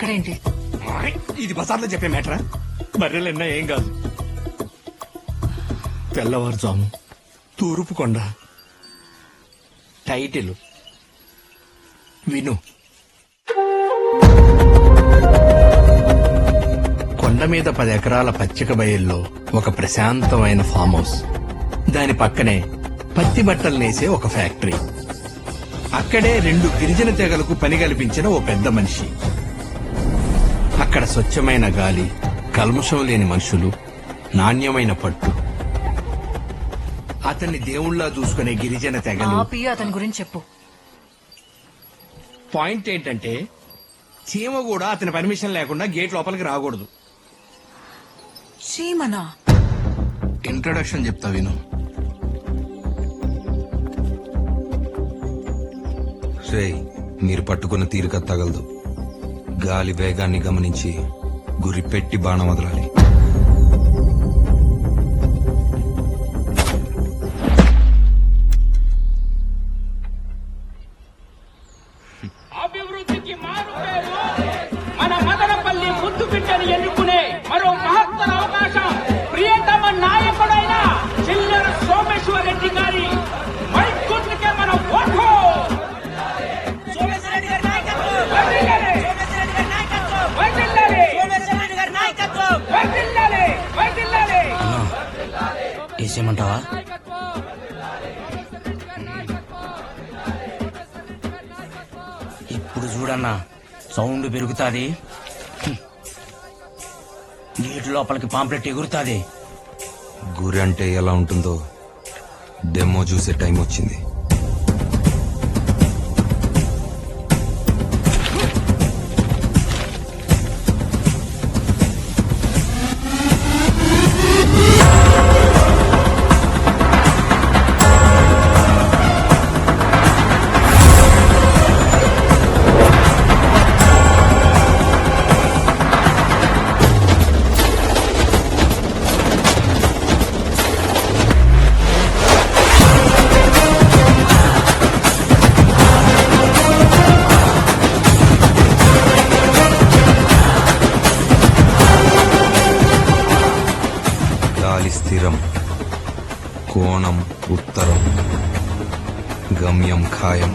ఇక్కడేంటి? ఇది బజార్లో చెప్పే మేటరా బర్రెలన్నా ఏం కాదు. తెల్లవారుజాము తూర్పు కొండ. టైటిల్ విను. కొండ మీద పది ఎకరాల పచ్చిక బయల్లో ఒక ప్రశాంతమైన ఫామ్ హౌస్. దాని పక్కనే పత్తి బట్టలు నేసే ఒక ఫ్యాక్టరీ. అక్కడే రెండు గిరిజన తెగలకు పని కల్పించిన ఓ పెద్ద మనిషి. అక్కడ స్వచ్ఛమైన గాలి కల్మషం లేని మనుషులు నాణ్యమైన పట్టు. అతన్ని దేవుళ్ళ చూసుకునే గిరిజన తెగలు. ఆపి అతని గురించి చెప్పు. పాయింట్ ఏంటంటే చీమ కూడా అతని పర్మిషన్ లేకుండా గేట్ లోపలికి రాకూడదు. చీమనా? ఇంట్రొడక్షన్ చెప్తా విను. రేయ్ మీరు పట్టుకున్న తీరిక తగలదు. గాలి వేగాన్ని గమనించి గురి పెట్టి బాణం వదలాలి. చేయమంటావా? ఇప్పుడు చూడన్నా సౌండ్ పెరుగుతాది. గేట్ లోపలికి పాంప్లెట్ ఎగురుతాది. గురి అంటే ఎలా ఉంటుందో? డెమో చూసే టైం వచ్చింది. గాలి స్థిరం కోణం ఉత్తరం గమ్యం ఖాయం.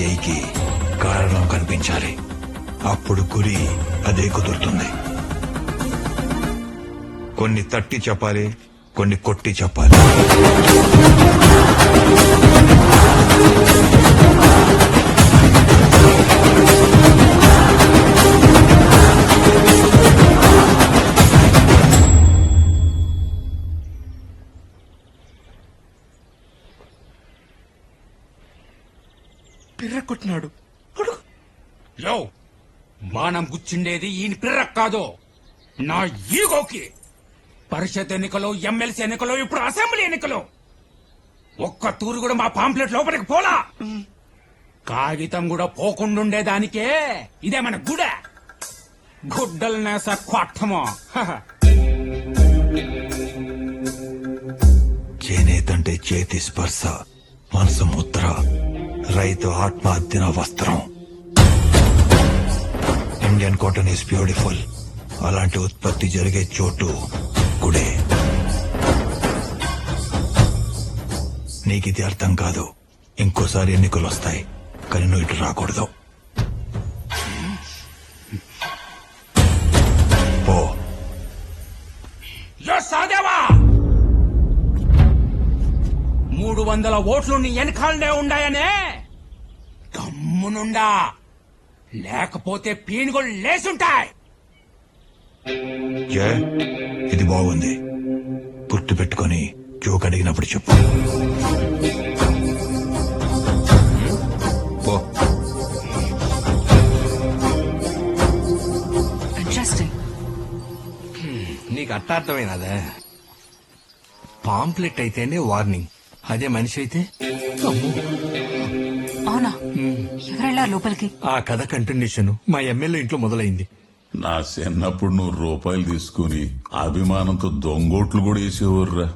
చేయికి కారణం కనిపించాలి. అప్పుడు గురి అదే కుదురుతుంది. కొన్ని తట్టి చెప్పాలి కొన్ని కొట్టి చెప్పాలి. ప్రాణం గుచ్చుండేది ఈయన పిర్ర కాదు. నా ఈగోకి పరిషత్ ఎన్నికలు ఎమ్మెల్సీ ఎన్నికలు ఇప్పుడు అసెంబ్లీ ఎన్నికలు. ఒక్క తూరు కూడా మా పాంప్లెట్ లోపలికి పోలా. కాగితం కూడా పోకుండుండేదానికే ఇదే మన గుడ. గుడ్డల నేస కొట్టమో హహ. చేనేతంటే చేతి స్పర్శ మనసు ముద్ర రైతు ఆత్మహత్యన వస్త్రం. ఇండియన్ కాటన్ ఇస్ బ్యూటిఫుల్ అలాంటి ఉత్పత్తి జరిగే చోటు గుడే. నీకిది అర్థం కాదు. ఇంకోసారి ఎన్నికలు వస్తాయి. కానీ నువ్వు ఇటు రాకూడదు. పో. సాదేవా! మూడు వందల ఓట్లు నీ వెనకాలనే ఉండాయనే గమ్మునుండా! లేకపోతే పీనుగోళ్ళు లేసుంటాయి. ఇది బాగుంది. గుర్తు పెట్టుకొని జోక్ అడిగినప్పుడు చెప్పు. పో. ఇంట్రెస్టింగ్ నీకు అట్టార్థమైనదే పాంప్లెట్ అయితేనే వార్నింగ్ అదే మనిషి అయితే అమ్మో. అవునా? ఎవరెళ్ళారు లోపలికి? ఆ కథ కంటిన్యూషన్. మా ఎమ్మెల్యే ఇంట్లో మొదలైంది. నా చిన్నప్పుడు నువ్వు రూపాయలు తీసుకుని అభిమానంతో దొంగోట్లు కూడా వేసేవర్రా.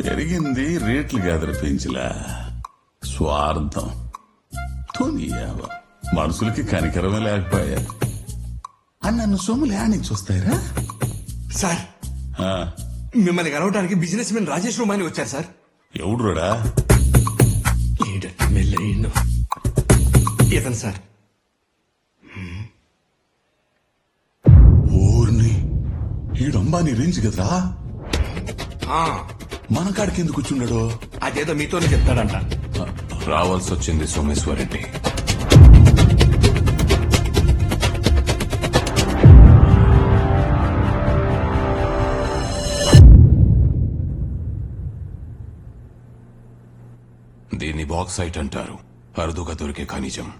పెరిగింది రేట్లు కాదర పెంచలా. స్వార్థం. తోనియావ మనుషులకి కనికరమే లేకపోయా. అని నన్ను సొమ్ములు యానికి చూస్తాయిరా సార్ ఆ, మిమ్మల్ని కలవడానికి బిజినెస్ మెన్ రాజేష్ రూమాని వచ్చారు సార్. ఎవడురా ఏంటంటే ఇతను సార్. ఊర్ని ఈడంబాని రేంజ్ కదరా? ఆ, మన కాడికి ఎందుకు వచ్చుండడు? అదేదో మీతోనే చెప్తాడంట. రావాల్సి వచ్చింది సోమేశ్వరెడ్డి దీన్ని బాక్సైట్ అంటారు. అరుదుగా దొరికే ఖనిజం.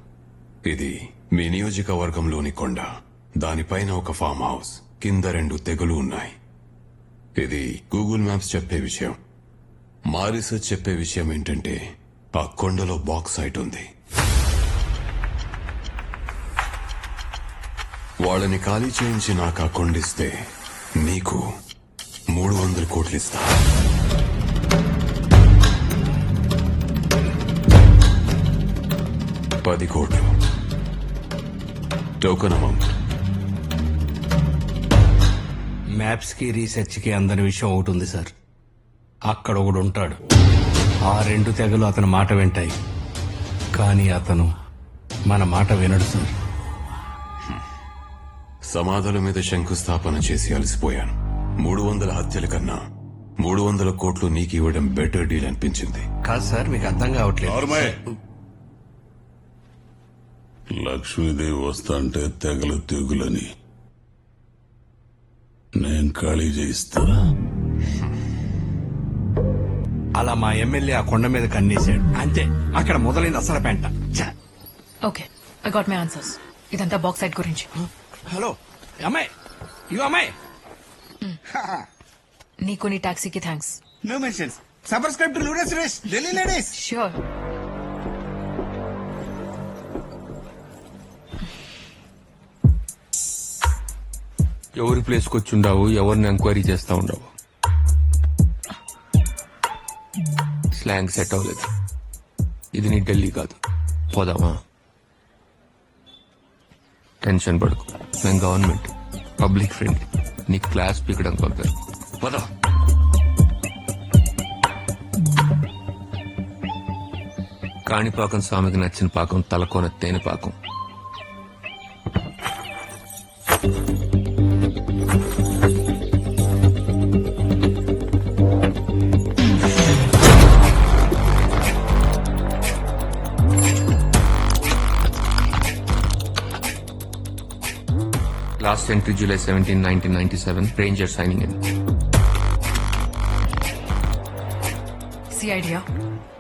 ఇది మీ నియోజకవర్గంలోని కొండ. దానిపైన ఒక ఫామ్ హౌస్. కింద రెండు తెగులు ఉన్నాయి. ఇది గూగుల్ మ్యాప్స్ చెప్పే విషయం. మా రీసెర్చ్ చెప్పే విషయం ఏంటంటే ఆ కొండలో బాక్సైట్ ఉంది. వాళ్ళని ఖాళీ చేయించి నాకు ఆ కొండిస్తే నీకు మూడు వందల కోట్లు ఇస్తా. పది కోట్లు. టోకన్ అమౌంట్ మ్యాప్స్కి రీసెర్చ్కి అందని విషయం ఒకటి ఉంది సార్ అక్కడ ఒకడు ఉంటాడు. ఆ రెండు తెగలు అతని మాట వింటాయి. కానీ అతను మన మాట వినడు సార్ సమాధుల మీద శంకుస్థాపన చేసి అలసిపోయాను. మూడు వందల హత్యల కన్నా మూడు వందల కోట్లు నీకు ఇవ్వడం బెటర్ డీల్ అనిపించింది. కాదు సార్ మీకు అర్థం కావట్లేదు. లక్ష్మీదేవి వస్తాంటే తెగలు తెగులని. నేను ఖాళీ చేయిస్తా. అలా మా ఎమ్మెల్యే ఆ కొండ మీద కన్నేశాడు. అంతే అక్కడ మొదలైంది అసలు పెంట! Okay I got my answers. ఇదంతా బాక్స్ సైడ్ గురించి. హలో అమ్మాయి ఇగో అమ్మాయి. నీకు నీ టాక్సీకి thanks No mentions. Subscribe to Luda Suresh, Delhi Ladies. Sure ఎవరి ప్లేస్కి వచ్చి ఉండవు ఎవరిని ఎంక్వైరీ చేస్తా ఉండవు. స్లాంగ్ సెట్ అవ్వలేదు. ఇది నీ ఢిల్లీ కాదు. పోదామా? టెన్షన్ పడుకు. మేము గవర్నమెంట్ పబ్లిక్ ఫ్రెండ్ నీ క్లాస్ పీకడం పంపారు పోదా కాణిపాకం స్వామికి నచ్చిన పాకం తలకోన తేనె పాకం. Last entry July seventeen nineteen ninety seven ranger signing in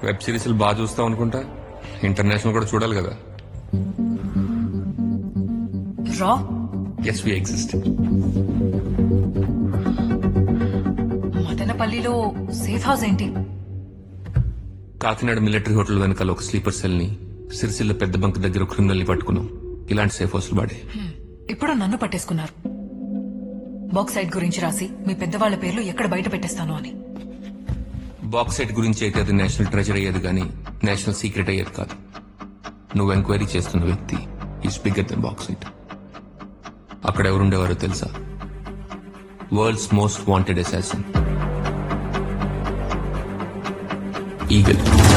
web సిరీస్లు బాగా చూస్తాం అనుకుంటా? ఇంటర్నేషనల్ కూడా చూడాలి కదా. రా ఎస్ వి ఎగ్జిస్ట్ మదనపల్లిలో సేఫ్ హౌస్ ఏంటి? కాకినాడ మిలిటరీ హోటల్ వెనకాల ఒక స్లీపర్ సెల్ని సిరిసిల్ల పెద్ద బంక్ దగ్గర క్రిమినల్ని పట్టుకున్నాం. ఇలాంటి సేఫ్ హౌస్లు వాడే. ఇప్పుడు నన్ను పట్టేసుకున్నారు. బాక్స్ గురించి రాసి మీ పెద్దవాళ్ళ పేర్లు ఎక్కడ బయట పెట్టేస్తాను అని. బాక్స్ గురించి అయితే అది నేషనల్ ట్రెజర్ అయ్యేది కానీ నేషనల్ సీక్రెట్ అయ్యేది కాదు. నువ్వు ఎంక్వైరీ చేస్తున్న వ్యక్తి ఈస్ బిగ్గర్ దెన్ బాక్స్ అక్కడ ఎవరుండేవారో తెలుసా? World's most wanted assassin eagle eagle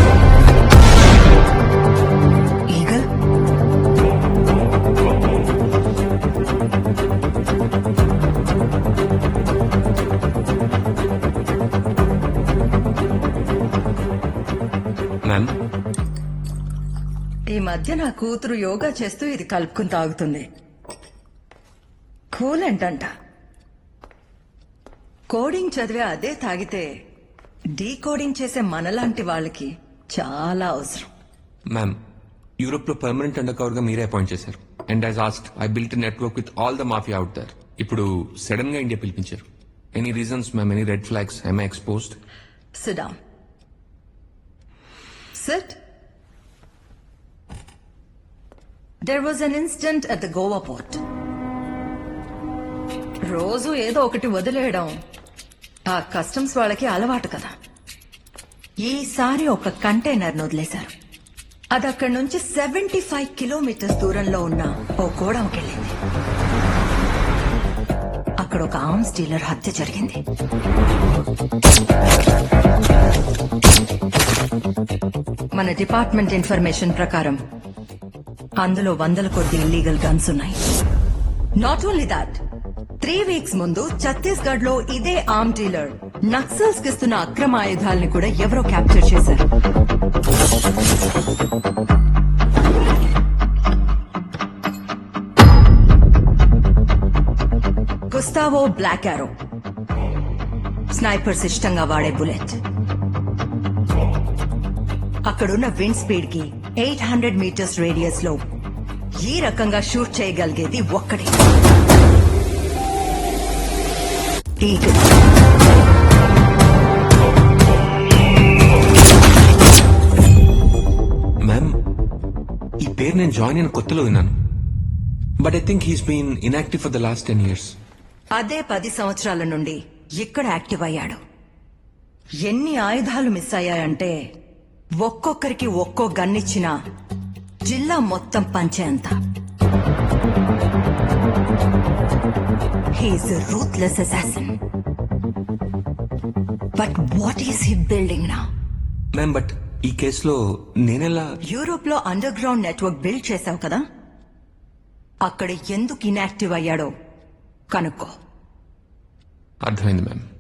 మధ్య నా కూతురు యోగా చేస్తూ ఇది కలుపుకుని తాగుతుంది. కూలెంట్ అంట కోడింగ్ చదివే అదే తాగితే డీకోడింగ్ చేసే మనలాంటి వాళ్ళకి చాలా అవసరం. మ్యామ్ యూరోప్లో పర్మనెంట్ అండర్ కవర్గా మీరే అపాయింట్ చేశారు. And as asked I built network with all the mafia out there ఇప్పుడు సడన్గా ఇండియా పిలిపించారు. Any reasons ma'am any red flags I exposed Sit down. There was an an at the Goa port రోజు ఏదో ఒకటి వదిలేయడం ఆ customs వాళ్ళకి అలవాటు కదా. ఈసారి ఒక కంటైనర్ వదిలేశారు. అది అక్కడి నుంచి సెవెంటీ ఫైవ్ కిలోమీటర్స్ దూరంలో ఉన్న ఓ గోడంకి వెళ్ళింది అక్కడ ఒక ఆర్మ్స్ డీలర్ హత్య జరిగింది. మన డిపార్ట్మెంట్ ఇన్ఫర్మేషన్ ప్రకారం అందులో వందల కొద్ది ఇల్లీగల్ గన్స్ ఉన్నాయి. Not only that three weeks ముందు ఛత్తీస్గఢ్లో ఇదే ఆర్మ్ డీలర్ నక్సల్స్ కిస్తున్న అక్రమ ఆయుధాలని కూడా ఎవరో క్యాప్చర్ చేశారు. గుస్తావో బ్లాక్ ఆరో స్నైపర్స్ ఇష్టంగా వాడే బుల్లెట్ అక్కడున్న విండ్ స్పీడ్కి ఎయిట్ హండ్రెడ్ మీటర్స్ రేడియస్లో ఈ రకంగా షూట్ చేయగలిగేది ఈగల్ మ్యామ్ ఈ పేరు నేను జాయిన్ అయిన కొత్తలో విన్నాను. But I think he's been inactive for the last ten years అదే పది సంవత్సరాల నుండి ఇక్కడ యాక్టివ్ అయ్యాడు. ఎన్ని ఆయుధాలు మిస్ అయ్యాయంటే ఒక్కొక్కరికి ఒక్కో గన్నిచ్చిన జిల్లా మొత్తం పంచేంత. He's ruthless assassin but what is he building నా మ్యామ్ బట్ ఈ కేసులో నేనెలా యూరోప్లో అండర్ గ్రౌండ్ నెట్వర్క్ బిల్డ్ చేశావు కదా? అక్కడ ఎందుకు ఇన్యాక్టివ్ అయ్యాడో కనుక్కో. అర్థమైంది మ్యామ్